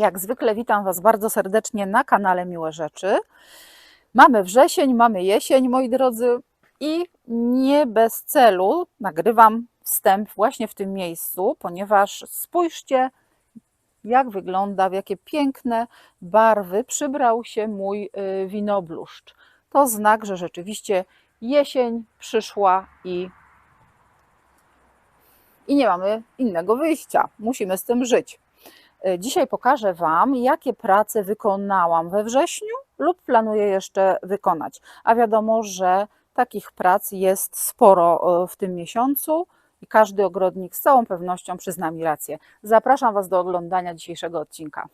Jak zwykle witam Was bardzo serdecznie na kanale Miłe Rzeczy. Mamy wrzesień, mamy jesień, moi drodzy, i nie bez celu nagrywam wstęp właśnie w tym miejscu, ponieważ spójrzcie, jak wygląda, w jakie piękne barwy przybrał się mój y, winobluszcz. To znak, że rzeczywiście jesień przyszła i, i nie mamy innego wyjścia. Musimy z tym żyć. Y, Dzisiaj pokażę Wam, jakie prace wykonałam we wrześniu lub planuję jeszcze wykonać. A wiadomo, że takich prac jest sporo y, w tym miesiącu i każdy ogrodnik z całą pewnością przyzna mi rację. Zapraszam Was do oglądania dzisiejszego odcinka.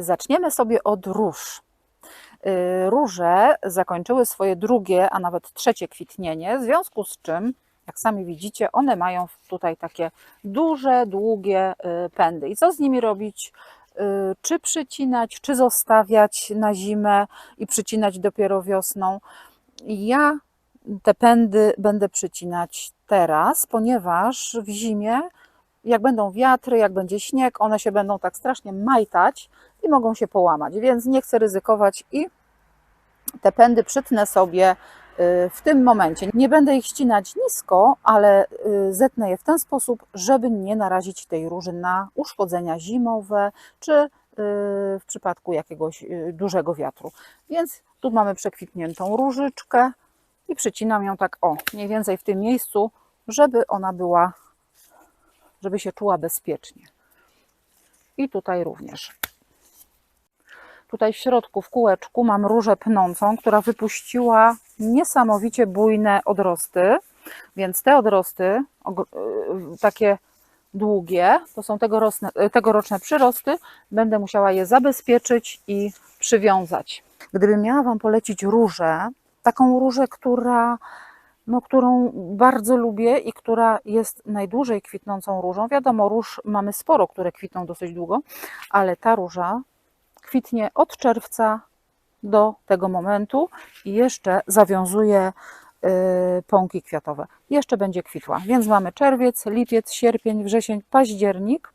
Zaczniemy sobie od róż. E, Róże zakończyły swoje drugie, a nawet trzecie kwitnienie, w związku z czym, jak sami widzicie, one mają tutaj takie duże, długie e, pędy. I co z nimi robić? E, Czy przycinać, czy zostawiać na zimę i przycinać dopiero wiosną? Ja te pędy będę przycinać teraz, ponieważ w zimie jak będą wiatry, jak będzie śnieg, one się będą tak strasznie majtać i mogą się połamać, więc nie chcę ryzykować i te pędy przytnę sobie y, w tym momencie. Nie będę ich ścinać nisko, ale y, zetnę je w ten sposób, żeby nie narazić tej róży na uszkodzenia zimowe, czy y, w przypadku jakiegoś dużego wiatru. Więc tu mamy przekwitniętą różyczkę i przycinam ją tak o, mniej więcej w tym miejscu, żeby ona była żeby się czuła bezpiecznie. I tutaj również. Tutaj w środku, w kółeczku, mam różę pnącą, która wypuściła niesamowicie bujne odrosty. Więc te odrosty, takie długie, to są tegoroczne, tegoroczne przyrosty, będę musiała je zabezpieczyć i przywiązać. Gdybym miała Wam polecić różę, taką różę, która no, którą bardzo lubię i która jest najdłużej kwitnącą różą. Wiadomo, róż mamy sporo, które kwitną dosyć długo, ale ta róża kwitnie od czerwca do tego momentu i jeszcze zawiązuje y, pąki kwiatowe. Jeszcze będzie kwitła. Więc mamy czerwiec, lipiec, sierpień, wrzesień, październik.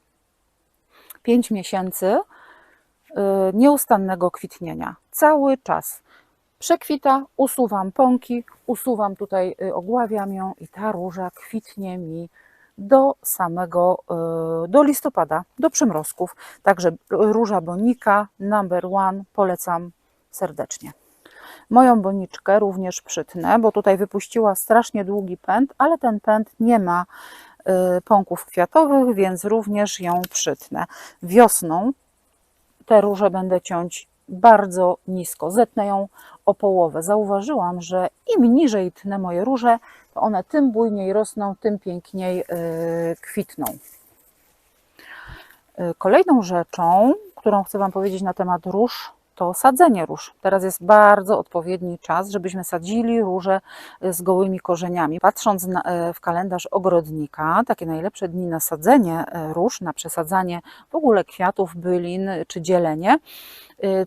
5 miesięcy y, nieustannego kwitnienia. Cały czas przekwita, usuwam pąki, usuwam tutaj, y, ogławiam ją i ta róża kwitnie mi do samego, y, do listopada, do przymrozków. Także róża bonika number one polecam serdecznie. Moją boniczkę również przytnę, bo tutaj wypuściła strasznie długi pęd, ale ten pęd nie ma y, pąków kwiatowych, więc również ją przytnę. Wiosną te róże będę ciąć bardzo nisko. Zetnę ją o połowę. Zauważyłam, że im niżej tnę moje róże, to one tym bujniej rosną, tym piękniej yy, kwitną. Yy, Kolejną rzeczą, którą chcę Wam powiedzieć na temat róż, to sadzenie róż. Teraz jest bardzo odpowiedni czas, żebyśmy sadzili róże z gołymi korzeniami. Patrząc na, w kalendarz ogrodnika, takie najlepsze dni na sadzenie róż, na przesadzanie w ogóle kwiatów, bylin czy dzielenie,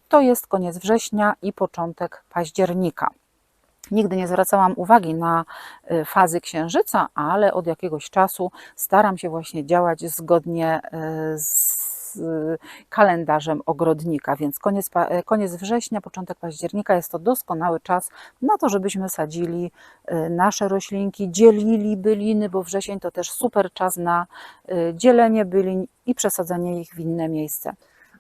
to jest koniec września i początek października. Nigdy nie zwracałam uwagi na fazy księżyca, ale od jakiegoś czasu staram się właśnie działać zgodnie z kalendarzem ogrodnika, więc koniec, koniec września, początek października jest to doskonały czas na to, żebyśmy sadzili nasze roślinki, dzielili byliny, bo wrzesień to też super czas na dzielenie bylin i przesadzenie ich w inne miejsce.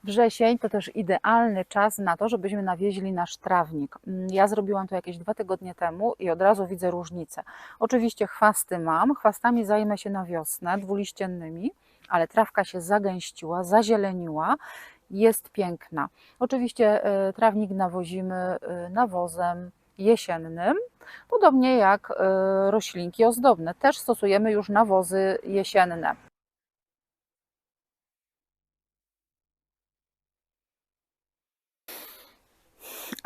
Wrzesień to też idealny czas na to, żebyśmy nawieźli nasz trawnik. Ja zrobiłam to jakieś dwa tygodnie temu i od razu widzę różnicę. Oczywiście chwasty mam, chwastami zajmę się na wiosnę, dwuliściennymi, ale trawka się zagęściła, zazieleniła, jest piękna. Oczywiście y, trawnik nawozimy y, nawozem jesiennym, podobnie jak y, roślinki ozdobne. Też stosujemy już nawozy jesienne.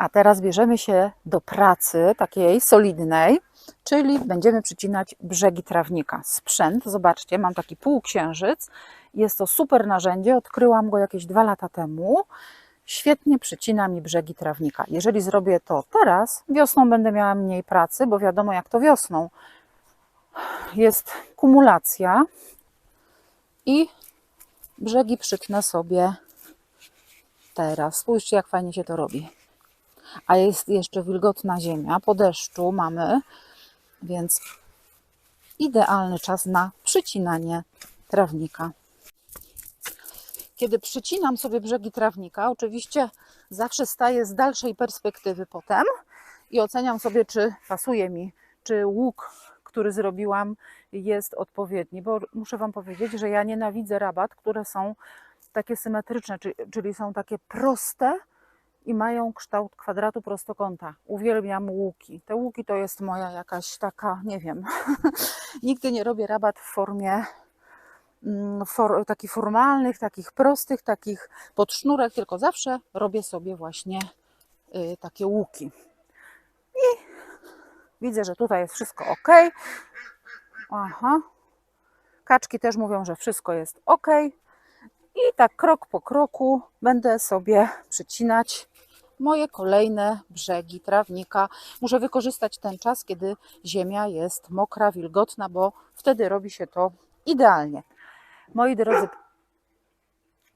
A teraz bierzemy się do pracy takiej solidnej, czyli będziemy przycinać brzegi trawnika. Sprzęt, zobaczcie, mam taki półksiężyc. Jest to super narzędzie, odkryłam go jakieś dwa lata temu. Świetnie przycina mi brzegi trawnika. Jeżeli zrobię to teraz, wiosną będę miała mniej pracy, bo wiadomo jak to wiosną. Jest kumulacja i brzegi przytnę sobie teraz. Spójrzcie, jak fajnie się to robi. A jest jeszcze wilgotna ziemia, po deszczu mamy, więc idealny czas na przycinanie trawnika. Kiedy przycinam sobie brzegi trawnika, oczywiście zawsze staję z dalszej perspektywy potem i oceniam sobie, czy pasuje mi, czy łuk, który zrobiłam, jest odpowiedni. Bo muszę Wam powiedzieć, że ja nienawidzę rabat, które są takie symetryczne, czyli, są takie proste i mają kształt kwadratu prostokąta. Uwielbiam łuki. Te łuki to jest moja jakaś taka, nie wiem, nigdy nie robię rabat w formie mm, for, takich formalnych, takich prostych, takich pod sznurek, tylko zawsze robię sobie właśnie y, takie łuki. I widzę, że tutaj jest wszystko ok. Aha. Kaczki też mówią, że wszystko jest ok. I tak krok po kroku będę sobie przycinać moje kolejne brzegi trawnika. Muszę wykorzystać ten czas, kiedy ziemia jest mokra, wilgotna, bo wtedy robi się to idealnie. Moi drodzy,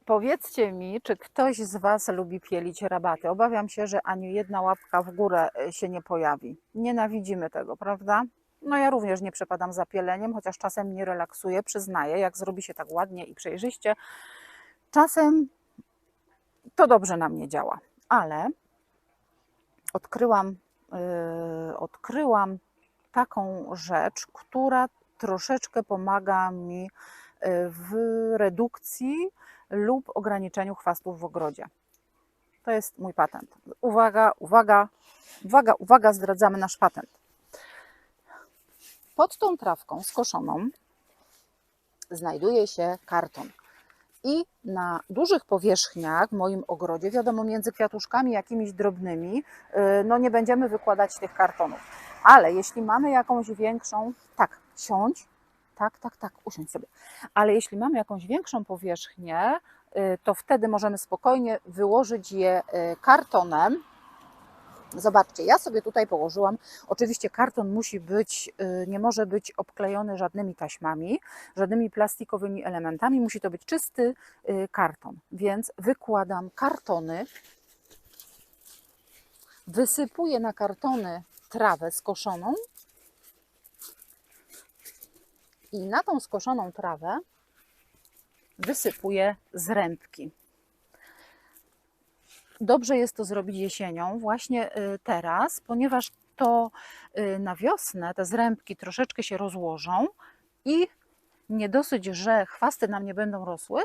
powiedzcie mi, czy ktoś z Was lubi pielić rabaty? Obawiam się, że ani jedna łapka w górę się nie pojawi. Nienawidzimy tego, prawda? No ja również nie przepadam za pieleniem, chociaż czasem mnie relaksuje, przyznaję, jak zrobi się tak ładnie i przejrzyście. Czasem to dobrze na mnie działa, ale odkryłam, yy, odkryłam taką rzecz, która troszeczkę pomaga mi yy, w redukcji lub ograniczeniu chwastów w ogrodzie. To jest mój patent. Uwaga, uwaga, uwaga, uwaga, zdradzamy nasz patent. Pod tą trawką skoszoną znajduje się karton. I na dużych powierzchniach w moim ogrodzie, wiadomo, między kwiatuszkami jakimiś drobnymi, yy, no nie będziemy wykładać tych kartonów. Ale jeśli mamy jakąś większą, tak, siądź, tak, tak, tak, usiądź sobie. Ale jeśli mamy jakąś większą powierzchnię, yy, to wtedy możemy spokojnie wyłożyć je yy, kartonem, Zobaczcie, ja sobie tutaj położyłam. Oczywiście karton musi być, nie może być obklejony żadnymi taśmami, żadnymi plastikowymi elementami. Musi to być czysty karton. Więc wykładam kartony, wysypuję na kartony trawę skoszoną i na tą skoszoną trawę wysypuję zrębki. Dobrze jest to zrobić jesienią, właśnie y, teraz, ponieważ to y, na wiosnę te zrębki troszeczkę się rozłożą i nie dosyć, że chwasty nam nie będą rosły,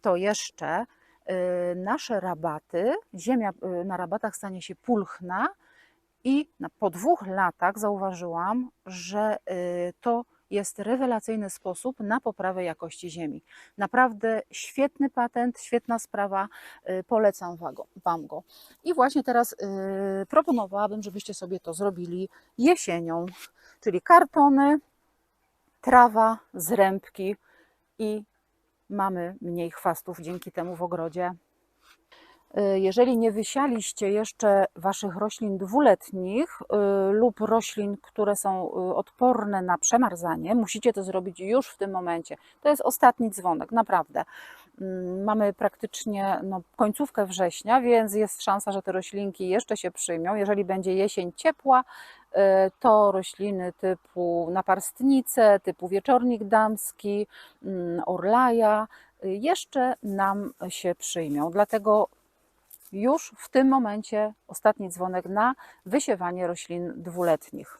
to jeszcze y, nasze rabaty, ziemia na rabatach stanie się pulchna i po dwóch latach zauważyłam, że to jest rewelacyjny sposób na poprawę jakości ziemi. Naprawdę świetny patent, świetna sprawa, y, polecam Wam go. I właśnie teraz y, proponowałabym, żebyście sobie to zrobili jesienią, czyli kartony, trawa, zrębki i mamy mniej chwastów dzięki temu w ogrodzie. Y, jeżeli nie wysialiście jeszcze Waszych roślin dwuletnich y, lub roślin, które są y, odporne na przemarzanie, musicie to zrobić już w tym momencie. To jest ostatni dzwonek, naprawdę. Mm, mamy praktycznie no, końcówkę września, więc jest szansa, że te roślinki jeszcze się przyjmą. Jeżeli będzie jesień ciepła, to rośliny typu naparstnice, typu wieczornik damski, mm, orlaja jeszcze nam się przyjmą. Dlatego już w tym momencie ostatni dzwonek na wysiewanie roślin dwuletnich.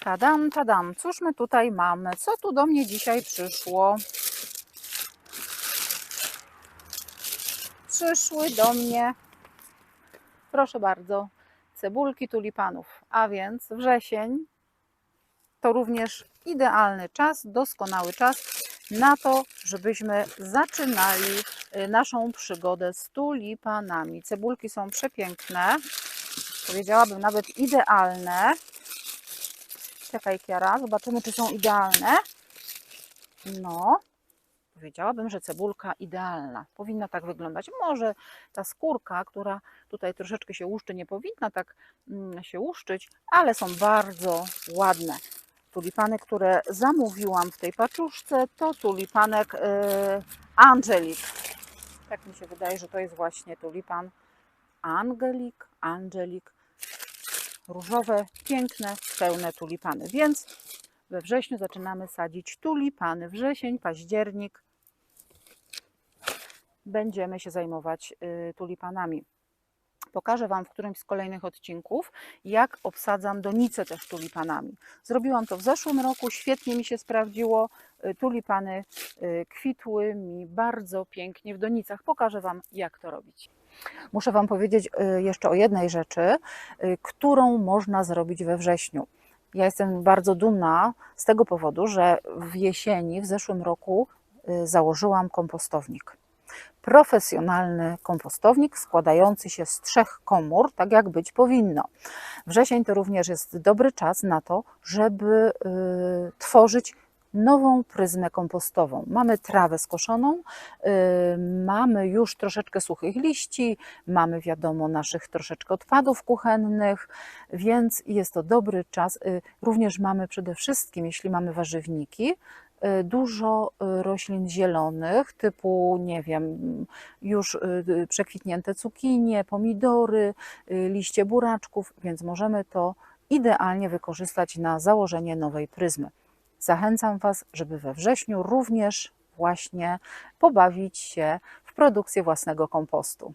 Tadam, tadam, cóż my tutaj mamy? Co tu do mnie dzisiaj przyszło? Przyszły do mnie, proszę bardzo, cebulki tulipanów, a więc wrzesień to również idealny czas, doskonały czas na to, żebyśmy zaczynali y, naszą przygodę z tulipanami. Cebulki są przepiękne. powiedziałabym nawet idealne. Czekaj, Kiara, zobaczymy, czy są idealne. No, powiedziałabym, że cebulka idealna. Powinna tak wyglądać. Może ta skórka, która tutaj troszeczkę się łuszczy, nie powinna tak mm, się łuszczyć, ale są bardzo ładne. Tulipany, które zamówiłam w tej paczuszce, to tulipanek yy, Angelik. Tak mi się wydaje, że to jest właśnie tulipan Angelik, Angelik. Różowe, piękne, pełne tulipany. Więc we wrześniu zaczynamy sadzić tulipany. Wrzesień, październik. Będziemy się zajmować y, tulipanami. Pokażę Wam w którymś z kolejnych odcinków, jak obsadzam donicę też tulipanami. Zrobiłam to w zeszłym roku, świetnie mi się sprawdziło. Y, Tulipany y, kwitły mi bardzo pięknie w donicach. Pokażę Wam, jak to robić. Muszę Wam powiedzieć y, jeszcze o jednej rzeczy, którą można zrobić we wrześniu. Ja jestem bardzo dumna z tego powodu, że w jesieni, w zeszłym roku założyłam kompostownik. Profesjonalny kompostownik składający się z trzech komór, tak jak być powinno. Wrzesień to również jest dobry czas na to, żeby y, tworzyć nową pryzmę kompostową. Mamy trawę skoszoną, y, mamy już troszeczkę suchych liści, mamy wiadomo naszych troszeczkę odpadów kuchennych, więc jest to dobry czas. Y, Również mamy przede wszystkim, jeśli mamy warzywniki, dużo y, roślin zielonych, typu, nie wiem, już y, przekwitnięte cukinie, pomidory, liście buraczków, więc możemy to idealnie wykorzystać na założenie nowej pryzmy. Zachęcam Was, żeby we wrześniu również właśnie pobawić się w produkcję własnego kompostu.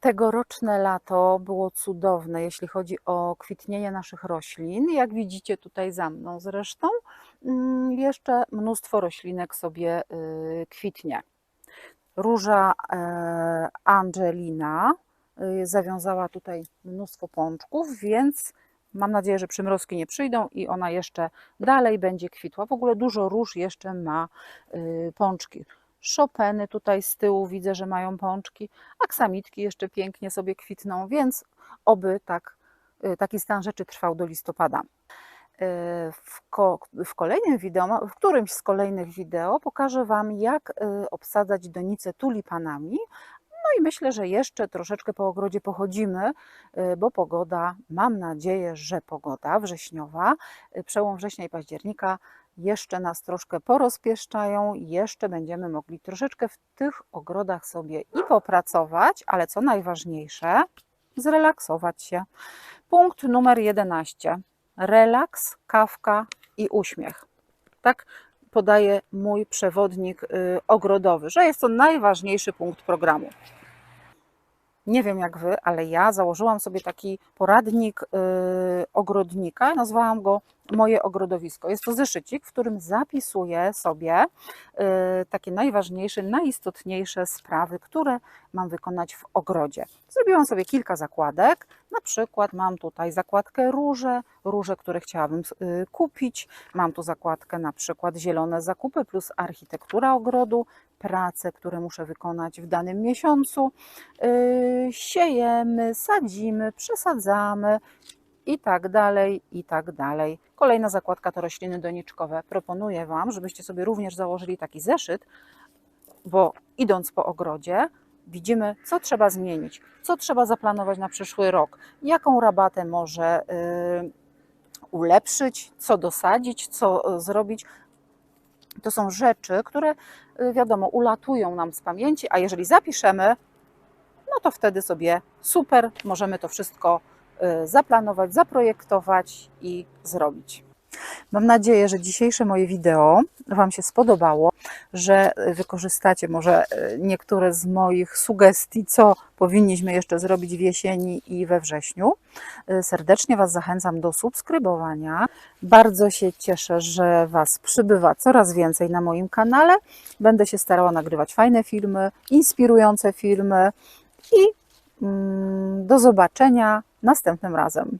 Tegoroczne lato było cudowne, jeśli chodzi o kwitnienie naszych roślin. Jak widzicie tutaj za mną zresztą, jeszcze mnóstwo roślinek sobie y, kwitnie. Róża e, Angelina y, zawiązała tutaj mnóstwo pączków, więc mam nadzieję, że przymrozki nie przyjdą i ona jeszcze dalej będzie kwitła. W ogóle dużo róż jeszcze ma y, pączki. Chopiny tutaj z tyłu widzę, że mają pączki, aksamitki jeszcze pięknie sobie kwitną, więc oby tak, taki stan rzeczy trwał do listopada. Y, W, ko- w kolejnym wideo, w którymś z kolejnych wideo pokażę Wam, jak y, obsadzać donicę tulipanami. No i myślę, że jeszcze troszeczkę po ogrodzie pochodzimy, y, bo pogoda, mam nadzieję, że pogoda wrześniowa, przełom września i października jeszcze nas troszkę porozpieszczają, jeszcze będziemy mogli troszeczkę w tych ogrodach sobie i popracować, ale co najważniejsze, zrelaksować się. Punkt numer 11. Relaks, kawka i uśmiech. Tak podaje mój przewodnik y, ogrodowy, że jest to najważniejszy punkt programu. Nie wiem jak wy, ale ja założyłam sobie taki poradnik y, ogrodnika, nazwałam go Moje ogrodowisko. Jest to zeszycik, w którym zapisuję sobie y, takie najważniejsze, najistotniejsze sprawy, które mam wykonać w ogrodzie. Zrobiłam sobie kilka zakładek, na przykład mam tutaj zakładkę róże, róże, które chciałabym y, kupić. Mam tu zakładkę na przykład zielone zakupy plus architektura ogrodu, prace, które muszę wykonać w danym miesiącu. Yy, siejemy, sadzimy, przesadzamy i tak dalej, i tak dalej. Kolejna zakładka to rośliny doniczkowe. Proponuję Wam, żebyście sobie również założyli taki zeszyt, bo idąc po ogrodzie, widzimy, co trzeba zmienić, co trzeba zaplanować na przyszły rok, jaką rabatę może yy, ulepszyć, co dosadzić, co y, zrobić. To są rzeczy, które y, wiadomo, ulatują nam z pamięci, a jeżeli zapiszemy, no to wtedy sobie super, możemy to wszystko y, zaplanować, zaprojektować i zrobić. Mam nadzieję, że dzisiejsze moje wideo Wam się spodobało, że wykorzystacie może y, niektóre z moich sugestii, co powinniśmy jeszcze zrobić w jesieni i we wrześniu. Y, Serdecznie Was zachęcam do subskrybowania. Bardzo się cieszę, że Was przybywa coraz więcej na moim kanale. Będę się starała nagrywać fajne filmy, inspirujące filmy i mm, do zobaczenia następnym razem.